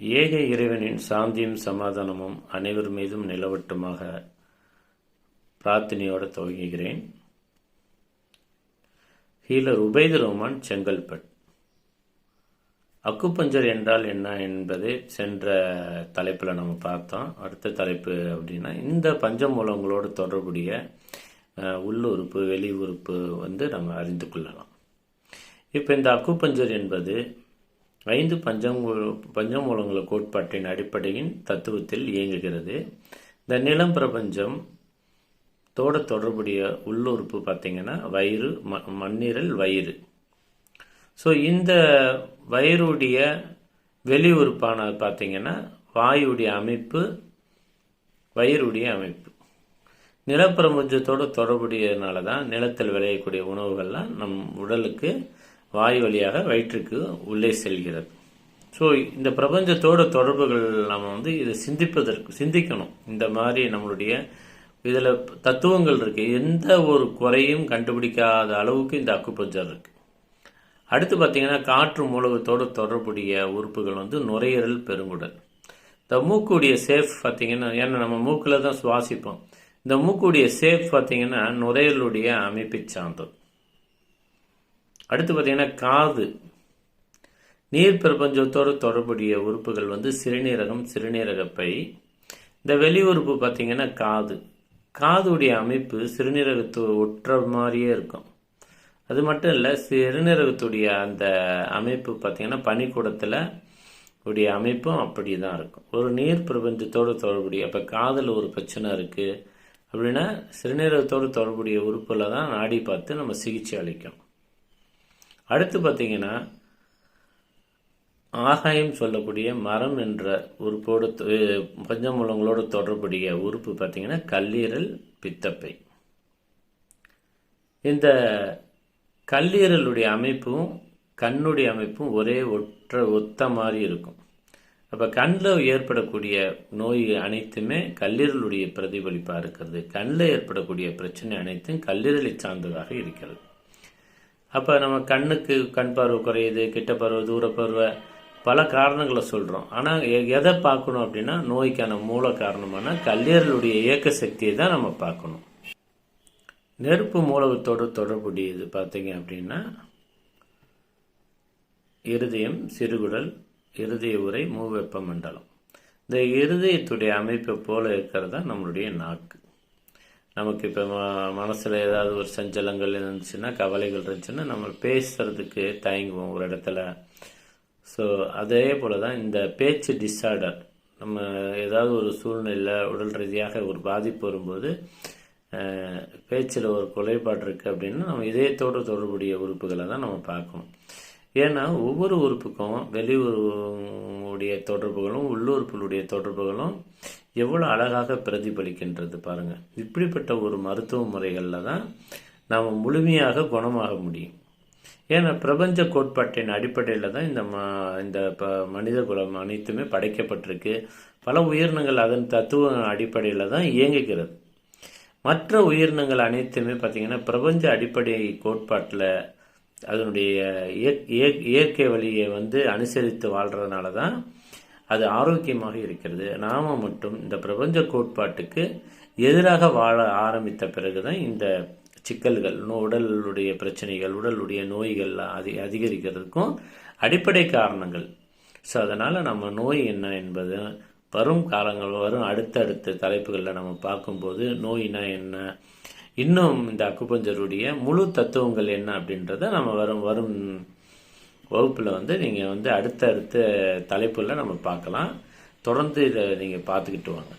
ஏக இறைவனின் சாந்தியும் சமாதானமும் அனைவர் மீதும் நிலவட்டுமாக பிரார்த்தனையோடு துவங்குகிறேன். ஹீலர் உபைது ரஹ்மான் செங்கல்பட் அக்குப்பஞ்சர் என்றால் என்ன என்பதை சென்ற தலைப்பில் நம்ம பார்த்தோம். அடுத்த தலைப்பு அப்படின்னா இந்த பஞ்சமூலங்களோடு தொடர்புடைய உள்ளுறுப்பு வெளி உறுப்பு வந்து நம்ம அறிந்து கொள்ளலாம். இப்போ இந்த அக்குப்பஞ்சர் என்பது ஐந்து பஞ்சமூல பஞ்சமூலங்கள கோட்பாட்டின் அடிப்படையின் தத்துவத்தில் இயங்குகிறது. இந்த நிலம் பிரபஞ்சம் தோட தொடர்புடைய உள்ளுறுப்பு பார்த்தீங்கன்னா வயிறு ம மண்ணீரல் வயிறு. ஸோ இந்த வயிறுடைய வெளி உறுப்பான பார்த்திங்கன்னா வாயுடைய அமைப்பு வயிறுடைய அமைப்பு. நிலப்பிரபஞ்சத்தோடு தொடர்புடையதுனால தான் நிலத்தில் விளையக்கூடிய உணவுகள்லாம் நம் உடலுக்கு வாய் வழியாக வயிற்றுக்கு உள்ளே செல்கிறது. ஸோ இந்த பிரபஞ்சத்தோட தொடர்புகள் நம்ம வந்து இதை சிந்திப்பதற்கு சிந்திக்கணும். இந்த மாதிரி நம்மளுடைய இதில் தத்துவங்கள் இருக்குது எந்த ஒரு குறையும் கண்டுபிடிக்காத அளவுக்கு இந்த அக்குப்பஞ்சர் இருக்குது அடுத்து பார்த்திங்கன்னா காற்று மூலகத்தோடு தொடர்புடைய உறுப்புகள் வந்து நுரையீரல் பெருங்குடல். இந்த மூக்குடைய சேஃப் பார்த்தீங்கன்னா ஏன்னா நம்ம மூக்கில் தான் சுவாசிப்போம். இந்த மூக்குடைய சேஃப் பார்த்திங்கன்னா நுரையீரலுடைய அமைப்பை சார்ந்தது. அடுத்து பார்த்தீங்கன்னா காது. நீர் பிரபஞ்சத்தோடு தொடர்புடைய உறுப்புகள் வந்து சிறுநீரகம் சிறுநீரகப்பை. இந்த வெளி உறுப்பு பார்த்தீங்கன்னா காது. காதுடைய அமைப்பு சிறுநீரகத்து ஒற்ற மாதிரியே இருக்கும். அது மட்டும் இல்லை சிறுநீரகத்துடைய அந்த அமைப்பு பார்த்தீங்கன்னா பனிக்கூடத்தில் உடைய அமைப்பும் அப்படி தான் இருக்கும். ஒரு நீர் பிரபஞ்சத்தோடு தொடர்புடைய அப்போ காதில் ஒரு பிரச்சனை இருக்குது அப்படின்னா சிறுநீரகத்தோடு தொடர்புடைய உறுப்பில் தான் நாடி பார்த்து நம்ம சிகிச்சை அளிக்கணும். அடுத்து பார்த்தீங்கன்னா ஆகாயம் சொல்லக்கூடிய மரம் என்ற உறுப்போடு தொ- பஞ்சமூலங்களோடு தொடர்புடைய உறுப்பு பார்த்தீங்கன்னா கல்லீரல் பித்தப்பை. இந்த கல்லீரலுடைய அமைப்பும் கண்ணுடைய அமைப்பும் ஒரே ஒற்ற ஒத்த மாதிரி இருக்கும். அப்போ கண்ணில் ஏற்படக்கூடிய நோய் அனைத்துமே கல்லீரலுடைய பிரதிபலிப்பாக இருக்கிறது. கண்ணில் ஏற்படக்கூடிய பிரச்சனை அனைத்தும் கல்லீரலை சார்ந்ததாக இருக்கிறது. அப்போ நம்ம கண்ணுக்கு கண் பார்வை குறையுது கிட்ட பார்வை தூர பார்வை பல காரணங்களை சொல்கிறோம் ஆனால் எதை பார்க்கணும் அப்படின்னா நோய்க்கான மூல காரணமான கல்லீரலுடைய இயக்க சக்தியை தான் நம்ம பார்க்கணும். நெருப்பு மூலகத்தோடு தொடர்புடையது பார்த்தீங்க அப்படின்னா இருதயம் சிறுகுடல் இருதய உரை மூவெப்ப மண்டலம். இந்த இருதயத்துடைய அமைப்பை போல இருக்கிறது தான் நம்மளுடைய நாக்கு. நமக்கு இப்போ ம மனசில் ஏதாவது ஒரு சஞ்சலங்கள் இருந்துச்சுன்னா கவலைகள் இருந்துச்சுன்னா நம்ம பேசுகிறதுக்கு தயங்குவோம் ஒரு இடத்துல. ஸோ அதே போல தான் இந்த பேச்சு டிஸார்டர் நம்ம ஏதாவது ஒரு சூழ்நிலை உடல் ரீதியாக ஒரு பாதிப்பு வரும்போது பேச்சில் ஒரு குறைபாடு இருக்குது அப்படின்னா நம்ம இதயத்தோடு தொடர்புடைய உறுப்புகளை தான் நம்ம பார்க்கணும். ஏன்னா ஒவ்வொரு உறுப்புக்கும் வெளி உடைய தொடர்புகளும் உள்ளுறுப்புகளுடைய தொடர்புகளும் எவ்வளோ அழகாக பிரதிபலிக்கின்றது பாருங்கள் இப்படிப்பட்ட ஒரு மருத்துவ முறைகளில் தான் நாம் முழுமையாக குணமாக முடியும். ஏன்னா பிரபஞ்ச கோட்பாட்டின் அடிப்படையில் தான் இந்த ம இந்த ப மனித குலம் அனைத்துமே படைக்கப்பட்டிருக்கு. பல உயிரினங்கள் அதன் தத்துவ அடிப்படையில் தான் இயங்குகிறது. மற்ற உயிரினங்கள் அனைத்துமே பார்த்திங்கன்னா பிரபஞ்ச அடிப்படை கோட்பாட்டில் அதனுடைய இயற்கை வழியை வந்து அனுசரித்து வாழ்கிறதுனால தான் அது ஆரோக்கியமாக இருக்கிறது. நாம் மட்டும் இந்த பிரபஞ்ச கோட்பாட்டுக்கு எதிராக வாழ ஆரம்பித்த பிறகு தான் இந்த சிக்கல்கள் உடலுடைய பிரச்சனைகள் உடலுடைய நோய்கள் அதி அதிகரிக்கிறதுக்கும் அடிப்படை காரணங்கள். ஸோ அதனால் நம்ம நோய் என்ன என்பது வரும் காலங்கள் வரும் அடுத்தடுத்த தலைப்புகளில் நம்ம பார்க்கும்போது நோயினா என்ன இன்னும் இந்த அக்குபஞ்சருடைய முழு தத்துவங்கள் என்ன அப்படின்றத நம்ம வரும் வரும் வகுப்பில் வந்து நீங்கள் வந்து அடுத்த அடுத்த தலைப்பில் நம்ம பார்க்கலாம். தொடர்ந்து இதை நீங்கள் பார்த்துக்கிட்டு வாங்க.